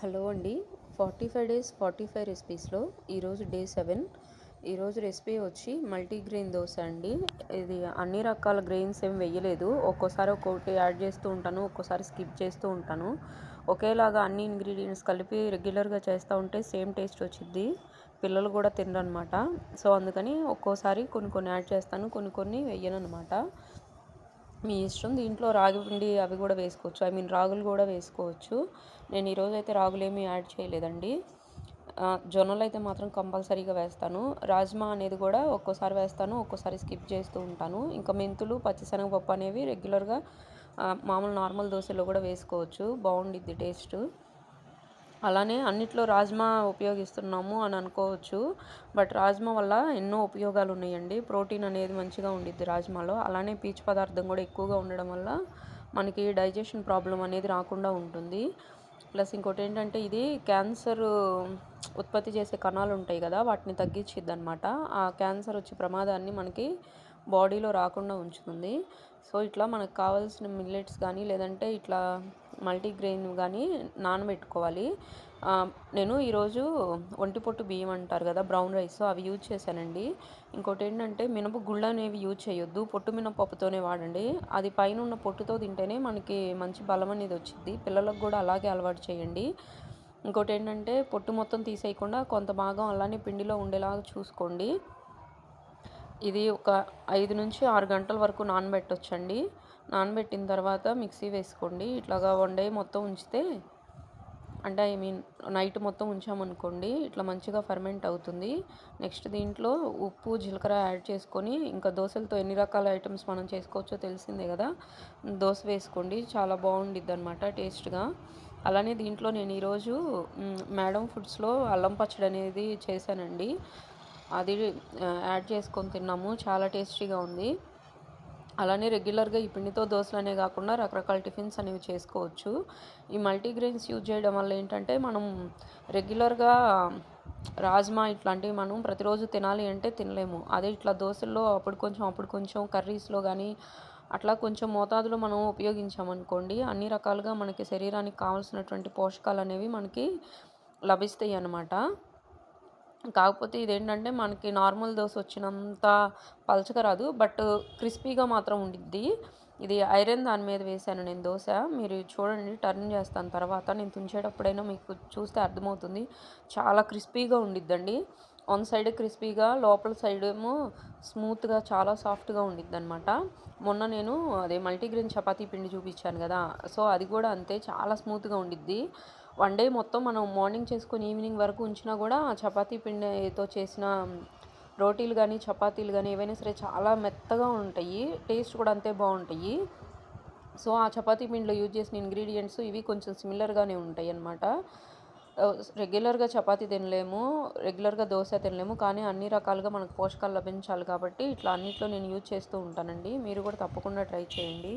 Hello అండి. Forty five days forty five రెసిపీస్లో ఈరోజు day seven. ఈరోజు రెసిపీ వచ్చి మల్టీగ్రెయిన్ దోశ అండి. ఇది అన్ని రకాల గ్రెయిన్స్ ఏం వేయలేదు ఒక్కోసారి ఒక్కొక్కటి యాడ్ చేస్తూ ఉంటాను ఒక్కోసారి స్కిప్ చేస్తూ ఉంటాను. ఒకేలాగా అన్ని ఇంగ్రీడియంట్స్ కలిపి రెగ్యులర్గా చేస్తూ ఉంటే సేమ్ టేస్ట్ వచ్చింది పిల్లలు కూడా తినరు అనమాట సో అందుకని ఒక్కోసారి కొన్ని కొన్ని యాడ్ చేస్తాను కొన్ని కొన్ని వెయ్యను అనమాట మీ ఇష్టం దీంట్లో రాగి పిండి అవి కూడా వేసుకోవచ్చు. ఐ మీన్ రాగులు కూడా వేసుకోవచ్చు. నేను ఈరోజు అయితే రాగులు ఏమీ యాడ్ చేయలేదండి జొన్నలు అయితే మాత్రం కంపల్సరీగా వేస్తాను. రాజ్మా అనేది కూడా ఒక్కోసారి వేస్తాను ఒక్కోసారి స్కిప్ చేస్తూ ఉంటాను. ఇంకా మెంతులు పచ్చిశనగపప్పు అనేవి రెగ్యులర్గా మామూలు నార్మల్ దోశలో కూడా వేసుకోవచ్చు. బాగుండిద్ది టేస్ట్ అలానే అన్నిట్లో రాజ్మా ఉపయోగిస్తున్నాము అని అనుకోవచ్చు. బట్ రాజ్మా వల్ల ఎన్నో ఉపయోగాలు ఉన్నాయండి. ప్రోటీన్ అనేది మంచిగా ఉండిద్ది రాజ్మాలో. అలానే పీచు పదార్థం కూడా ఎక్కువగా ఉండడం వల్ల మనకి డైజెషన్ ప్రాబ్లం అనేది రాకుండా ఉంటుంది. ప్లస్ ఇంకోటి ఏంటంటే ఇది క్యాన్సర్ ఉత్పత్తి చేసే కణాలు ఉంటాయి కదా వాటిని తగ్గించిద్ది అనమాట ఆ క్యాన్సర్ వచ్చే ప్రమాదాన్ని మనకి బాడీలో రాకుండా ఉంచుతుంది. సో ఇట్లా మనకు కావాల్సిన మిల్లెట్స్ కానీ లేదంటే ఇట్లా మల్టీగ్రెయిన్ కానీ నానబెట్టుకోవాలి. నేను ఈరోజు ఒంటి పొట్టు బియ్యం అంటారు కదా బ్రౌన్ రైస్ అవి యూజ్ చేశానండి. ఇంకోటి ఏంటంటే మినప గుళ్ళు అనేవి యూజ్ చేయొద్దు. పొట్టు మినపప్పుతోనే వాడండి. అది పైన ఉన్న పొట్టుతో తింటేనే మనకి మంచి బలం అనేది వచ్చింది పిల్లలకు కూడా అలాగే అలవాటు చేయండి. ఇంకోటి ఏంటంటే పొట్టు మొత్తం తీసేయకుండా కొంత భాగం అలానే పిండిలో ఉండేలాగా చూసుకోండి. ఇది ఒక ఐదు నుంచి ఆరు గంటల వరకు నానబెట్టొచ్చండి. నానబెట్టిన తర్వాత మిక్సీ వేసుకోండి. ఇట్లాగా వన్ డే మొత్తం ఉంచితే అంటే ఐ మీన్ నైట్ మొత్తం ఉంచామనుకోండి ఇట్లా మంచిగా ఫర్మెంట్ అవుతుంది. నెక్స్ట్ దీంట్లో ఉప్పు జీలకర్ర యాడ్ చేసుకొని ఇంకా దోశలతో ఎన్ని రకాల ఐటమ్స్ మనం చేసుకోవచ్చో తెలిసిందే కదా? దోశ వేసుకోండి. చాలా బాగుండిద్ది అనమాట టేస్ట్గా. అలానే దీంట్లో నేను ఈరోజు మేడం ఫుడ్స్లో అల్లం పచ్చడి అనేది చేశానండి. అది యాడ్ చేసుకొని తిన్నాము. చాలా టేస్టీగా ఉంది. అలానే రెగ్యులర్గా ఈ పిండితో దోశలు అనే కాకుండా రకరకాల టిఫిన్స్ అనేవి చేసుకోవచ్చు. ఈ మల్టీగ్రెయిన్స్ యూజ్ చేయడం వల్ల ఏంటంటే మనం రెగ్యులర్గా రాజ్మా ఇట్లాంటివి మనం ప్రతిరోజు తినాలి అంటే తినలేము. అదే ఇట్లా దోశల్లో అప్పుడు కొంచెం అప్పుడు కొంచెం కర్రీస్లో కానీ అట్లా కొంచెం మోతాదులో మనం ఉపయోగించామనుకోండి అన్ని రకాలుగా మనకి శరీరానికి కావాల్సినటువంటి పోషకాలు అనేవి మనకి లభిస్తాయి అన్నమాట. కాకపోతే ఇదేంటంటే మనకి నార్మల్ దోశ వచ్చినంత పలచగా రాదు. బట్ క్రిస్పీగా మాత్రం ఉండిద్ది. ఇది ఐరన్ దాని మీద వేసాను నేను దోశ. మీరు చూడండి టర్న్ చేస్తాను తర్వాత. నేను తుంచేటప్పుడైనా మీకు చూస్తే అర్థమవుతుంది. చాలా క్రిస్పీగా ఉండిద్దండి. వన్ సైడ్ క్రిస్పీగా లోపల సైడ్ ఏమో స్మూత్గా చాలా సాఫ్ట్గా ఉండిద్ది అనమాట మొన్న నేను అదే మల్టీగ్రెయిన్ చపాతీ పిండి చూపించాను కదా. సో అది కూడా అంతే. చాలా స్మూత్గా ఉండిద్ది. వన్ డే మొత్తం మనం మార్నింగ్ చేసుకొని ఈవినింగ్ వరకు ఉంచినా కూడా చపాతీ పిండితో చేసిన రోటీలు కానీ చపాతీలు కానీ ఏవైనా సరే చాలా మెత్తగా ఉంటాయి. టేస్ట్ కూడా అంతే బాగుంటాయి. సో ఆ చపాతీ పిండిలో యూజ్ చేసిన ఇంగ్రీడియంట్స్ ఇవి కొంచెం సిమిలర్గానే ఉంటాయి అన్నమాట. రెగ్యులర్గా చపాతీ తినలేము రెగ్యులర్గా దోశ తినలేము కానీ అన్ని రకాలుగా మనకు పోషకాలు లభించాలి కాబట్టి ఇట్లా అన్నిట్లో నేను యూజ్ చేస్తూ ఉంటానండి. మీరు కూడా తప్పకుండా ట్రై చేయండి.